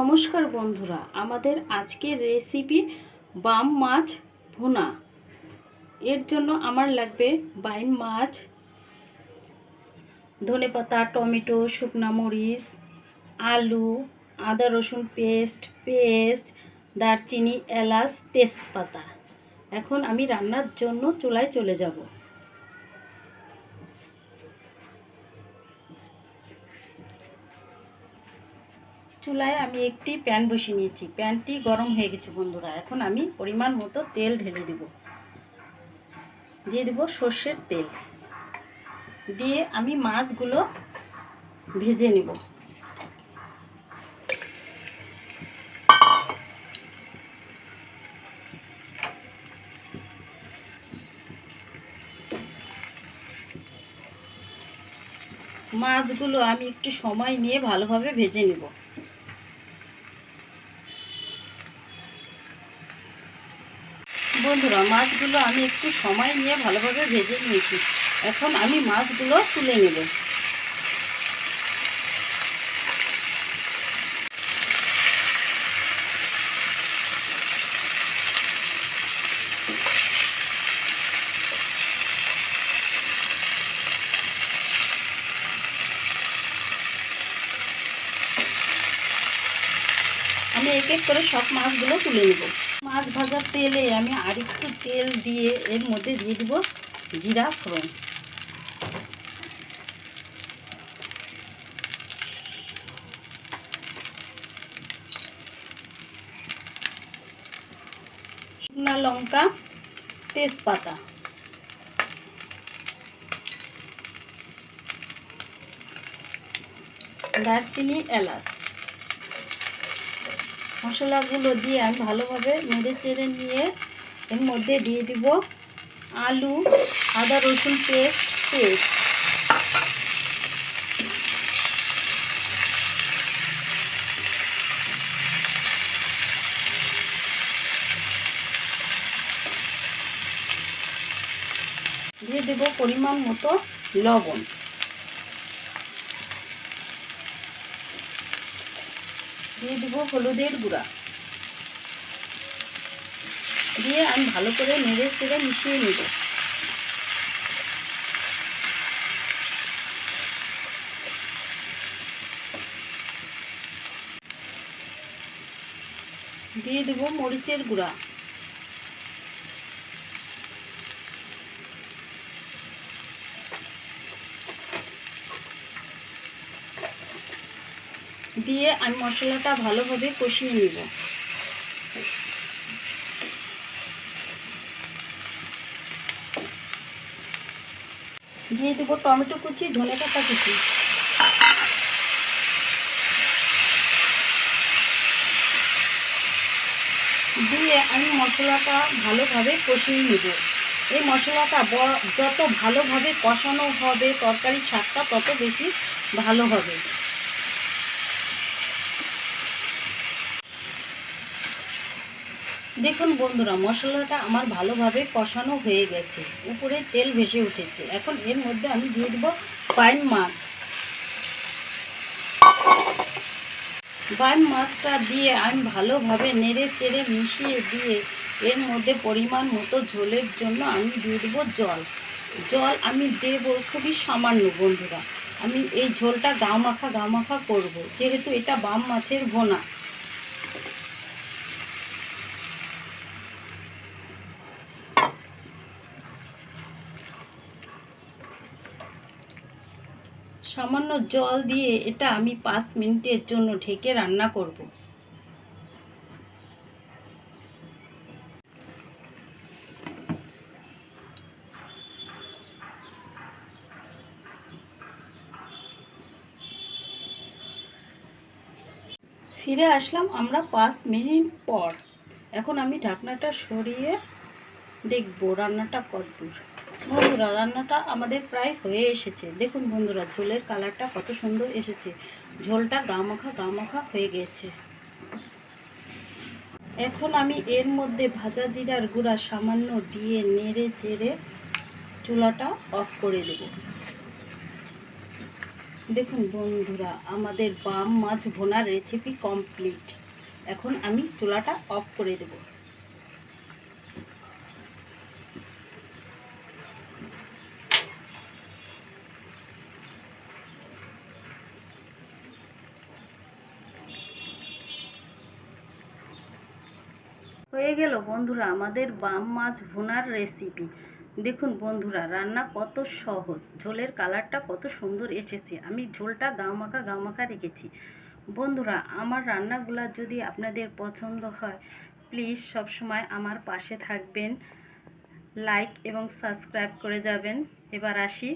নমস্কার বন্ধুরা, আমাদের আজকের রেসিপি বাম মাছ ভুনা। এর জন্য আমার লাগবে বাইম মাছ ধনেপাতা টমেটো, শুকনা মরিচ, আলু, আদা রসুন পেস্ট পেস্ট, দারচিনি, এলাচ, তেজপাতা। এখন আমি রান্নার জন্য চুলায় চলে যাব। চুলায় আমি একটি প্যান বসিয়ে নিয়েছি। প্যানটি গরম হয়ে গেছে বন্ধুরা। এখন আমি পরিমাণ মতো তেল ঢেলে দেব। দিয়ে দেব সর্ষের তেল। দিয়ে আমি মাছগুলো ভেজে নেব। মাছগুলো আমি একটু সময় নিয়ে ভালোভাবে ভেজে নেব। বন্ধুরা, মাছগুলো আমি একটু সময় নিয়ে ভালোভাবে ভেজে নিয়েছি। এখন আমি মাছগুলো তুলে নেব। আমি এক এক করে সব মাছগুলো তুলে নেব। মাছ ভাজার তেলে আমি আরেকটু তেল দিয়ে এর মধ্যে দিয়ে দিব জিরা ফোড়ন। শুকনা লঙ্কা, তেজপাতা। দারচিনি, এলাচ। মশলাগুলো দিয়ে আমি ভালোভাবে নেড়ে চেড়ে নিয়ে এর মধ্যে দিয়ে দিব আলু, আদা, রসুন, পেস্ট পেস্ট। দিয়ে দেব পরিমাণ মতো লবণ। দিয়ে দেবো হলুদের গুঁড়া। দিয়ে আমি ভালো করে নেড়ে চেড়ে মিশিয়ে নেব। দিয়ে দেবো মরিচের গুঁড়া। দিয়ে আমি মশলাটা ভালোভাবে কষিয়ে নেব। দিয়ে দেবো টমেটো কুচি, ধনে পাতা কুচি। দিয়ে আমি মশলাটা ভালোভাবে কষিয়ে নেব। এই মশলাটা যত ভালোভাবে কষানো হবে, তরকারির স্বাদটা তত বেশি ভালো হবে। দেখুন বন্ধুরা, মশলাটা আমার ভালোভাবে কষানো হয়ে গেছে। উপরে তেল ভেসে উঠেছে। এখন এর মধ্যে আমি দিয়ে দেবো বাইম মাছ। বাইম মাছটা দিয়ে আমি ভালোভাবে নেড়ে চেড়ে মিশিয়ে দিয়ে এর মধ্যে পরিমাণ মতো ঝোলের জন্য আমি দিয়ে দেবো জল। জল আমি দেব খুবই সামান্য বন্ধুরা। আমি এই ঝোলটা গাও মাখা গাও মাখা করব। যেহেতু এটা বাম মাছের ভোনা। সামান্য জল দিয়ে এটা আমি পাঁচ মিনিটের জন্য ঢেকে রান্না করব। ফিরে আসলাম আমরা পাঁচ মিনিট পর। এখন আমি ঢাকনাটা সরিয়ে দেখব রান্নাটা কতদূর। বন্ধুরা, রান্নাটা আমাদের প্রায় হয়ে এসেছে। দেখুন বন্ধুরা, ঝোলের কালারটা কত সুন্দর এসেছে। ঝোলটা গামাখা গামাখা হয়ে গেছে। এখন আমি এর মধ্যে ভাজা জিরার গুঁড়া সামান্য দিয়ে নেড়ে চেড়ে চুলাটা অফ করে দেব। দেখুন বন্ধুরা, আমাদের বাম মাছ ভোনার রেসিপি কমপ্লিট এখন আমি চুলাটা অফ করে দেব। হয়ে গেল বন্ধুরা আমাদের বাম মাছ ভুনার রেসিপি দেখুন বন্ধুরা, রান্না কত সহজ, ঝোলের কালারটা কত সুন্দর এসেছে। আমি ঝোলটা গামাখা গামাখা রেখেছি। বন্ধুরা, আমার রান্নাগুলো যদি আপনাদের পছন্দ হয় প্লিজ সবসময় আমার পাশে থাকবেন। লাইক এবং সাবস্ক্রাইব করে যাবেন। এবার আসি